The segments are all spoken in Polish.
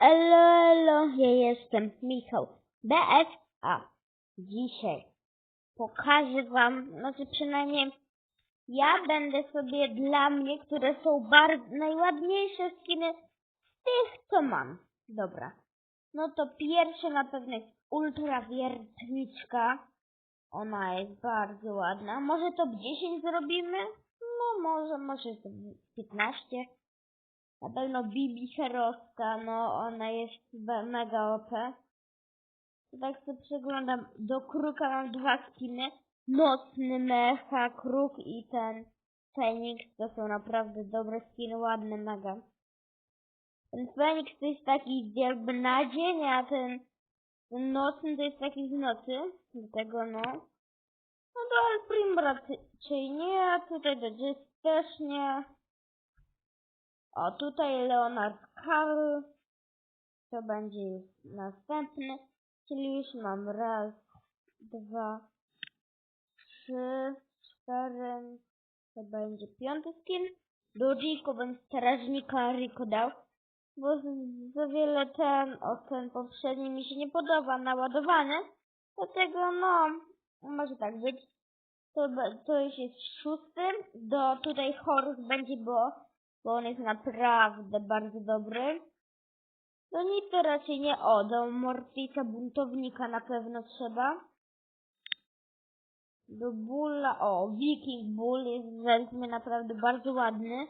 Elo, elo, ja jestem Michał. BFA. Dzisiaj pokażę wam, znaczy przynajmniej ja będę sobie dla mnie, które są bardzo najładniejsze skiny z tych, co mam. Dobra. No to pierwsze na pewno jest ultra wiertniczka. Ona jest bardzo ładna. Może top 10 zrobimy? No może, może to 15. Na pewno Bibi Herowska, no ona jest mega OP. Tak sobie przeglądam. Do kruka mam dwa skiny. Nocny mecha, kruk i ten Feniks. To są naprawdę dobre skiny, ładne mega. Ten Feniks to jest taki jakby na dzień, a ten, ten nocny to jest taki z nocy. Dlatego no. No do Alprim raczej nie, tutaj do Jess też nie. O, tutaj Leonard Karl. To będzie następny. Czyli już mam raz, dwa, trzy, cztery. To będzie piąty skin. Rico bym strażnika Rico dał. Bo za wiele ten, o ten poprzedni mi się nie podoba, naładowany. Dlatego no, może tak być. To, to już jest szósty. Do tutaj Horus będzie, bo, bo on jest naprawdę bardzo dobry. No nic to raczej nie o, do Mortisa buntownika na pewno trzeba. Do Bulla, o, Viking Bull jest mnie naprawdę bardzo ładny.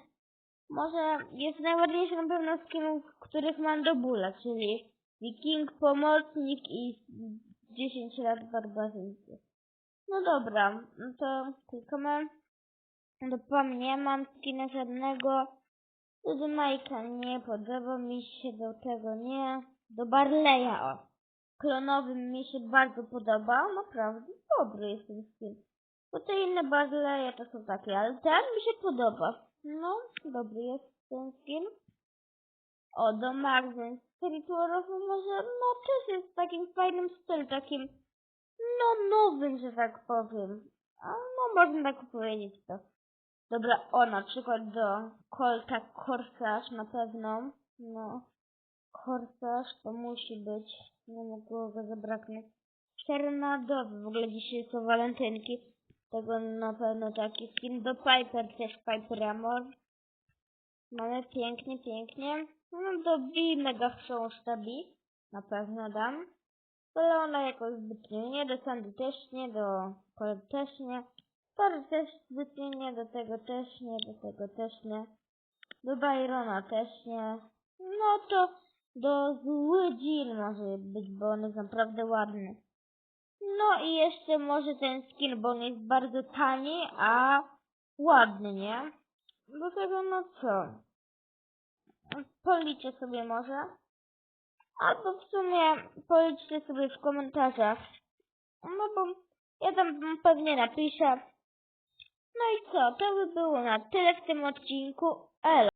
Może jest najładniejszy na pewno z skinów, których mam do Bulla, czyli Viking, Pomocnik i 10 lat barbarzyńcy. No dobra, no to klikamy. Do Pam nie mam skina żadnego. Do Majka nie podoba mi się, do tego nie. Do Barleya, o. Klonowym mi się bardzo podoba, naprawdę dobry jest ten skin. Bo te inne Barleya to są takie, ale ten mi się podoba. No, dobry jest ten skin. O, do Marzen Spiritualowy może, no też jest w takim fajnym stylu, takim, no nowym, że tak powiem. A no, można tak powiedzieć to. Dobra, o na przykład do Colta Corsage na pewno. No, Corsage to musi być. Nie mogło go zabraknąć. Czernadowy, w ogóle dzisiaj są walentynki. Tego na pewno taki skin. Do Piper też Piper Amor. Mamy pięknie, pięknie. No do B mega chrząszcza B. Na pewno dam. Do Leona jakoś zbytnio nie, do Sandy też nie, do Colt też nie. Tory też nie, do tego też nie, do tego też nie. Do Byrona też nie. No to do Zły Jill może być, bo on jest naprawdę ładny. No i jeszcze może ten skin, bo on jest bardzo tani, a ładny, nie? Do tego no co? Policzę sobie może. Albo w sumie policzcie sobie w komentarzach. No bo ja tam pewnie napiszę. No i co? To by było na tyle w tym odcinku. Elo.